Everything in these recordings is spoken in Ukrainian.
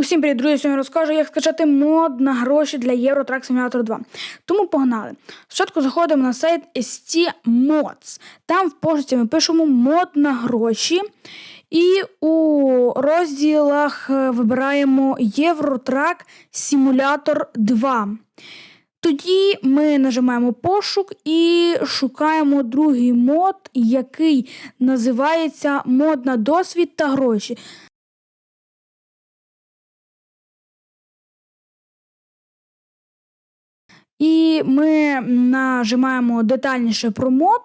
Усім привіт, друзі! Сьогодні розкажу, як скачати мод на гроші для Euro Truck Simulator 2. Тому погнали. Спочатку заходимо на сайт ST Mods. Там в пошуці ми пишемо мод на гроші. І у розділах е, вибираємо Euro Truck Simulator 2. Тоді ми нажимаємо пошук і шукаємо другий мод, який називається мод на досвід та гроші. І ми нажимаємо детальніше про мод.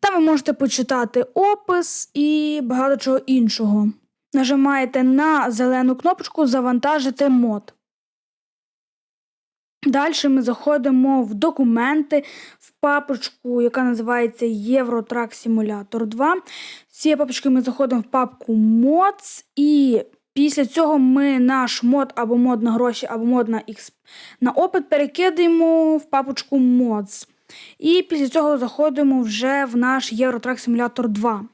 Там ви можете почитати опис і багато чого іншого. Нажимаєте на зелену кнопочку Завантажити мод. Далі ми заходимо в документи, в папочку, яка називається Євротрак Simulator 2. З цієї папочки ми заходимо в папку Mods і після цього ми наш мод або мод на гроші, або мод на X на опит перекидаємо в папочку Mods. І після цього заходимо вже в наш Євротрак Simulator 2.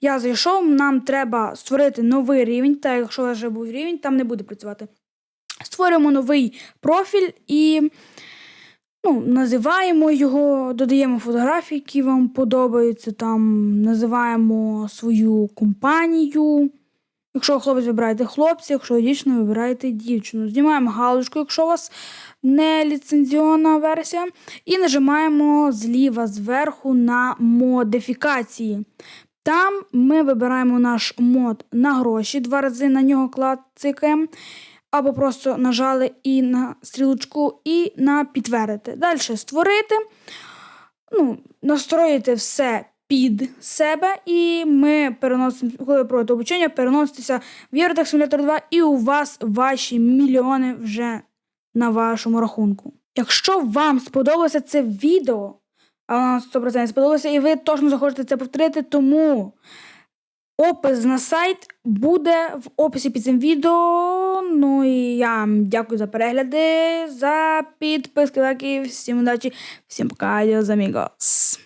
Я зайшов, нам треба створити новий рівень, та якщо вже був рівень, там не буде працювати. Створюємо новий профіль і ну, називаємо його, додаємо фотографії, які вам подобаються. Там називаємо свою компанію. Якщо хлопець вибираєте хлопця, якщо дівчину вибираєте дівчину. Знімаємо галочку, якщо у вас не ліцензіонна версія, і нажимаємо зліва зверху на модифікації. Там ми вибираємо наш мод на гроші, два рази на нього клацикаємо, або просто нажали і на стрілочку, і на підтвердити. Далі створити, ну, настроїти все під себе, і ми переносимо, коли ви проводите обучення, переноситеся в Євротек Simulator 2, і у вас ваші мільйони вже на вашому рахунку. Якщо вам сподобалося це відео, а воно 100% сподобалося, і ви точно захочете це повторити, тому опис на сайт буде в описі під цим відео. Ну і я вам дякую за перегляди, за підписки, лайки, всім удачі, всім пока, адіос, амігос.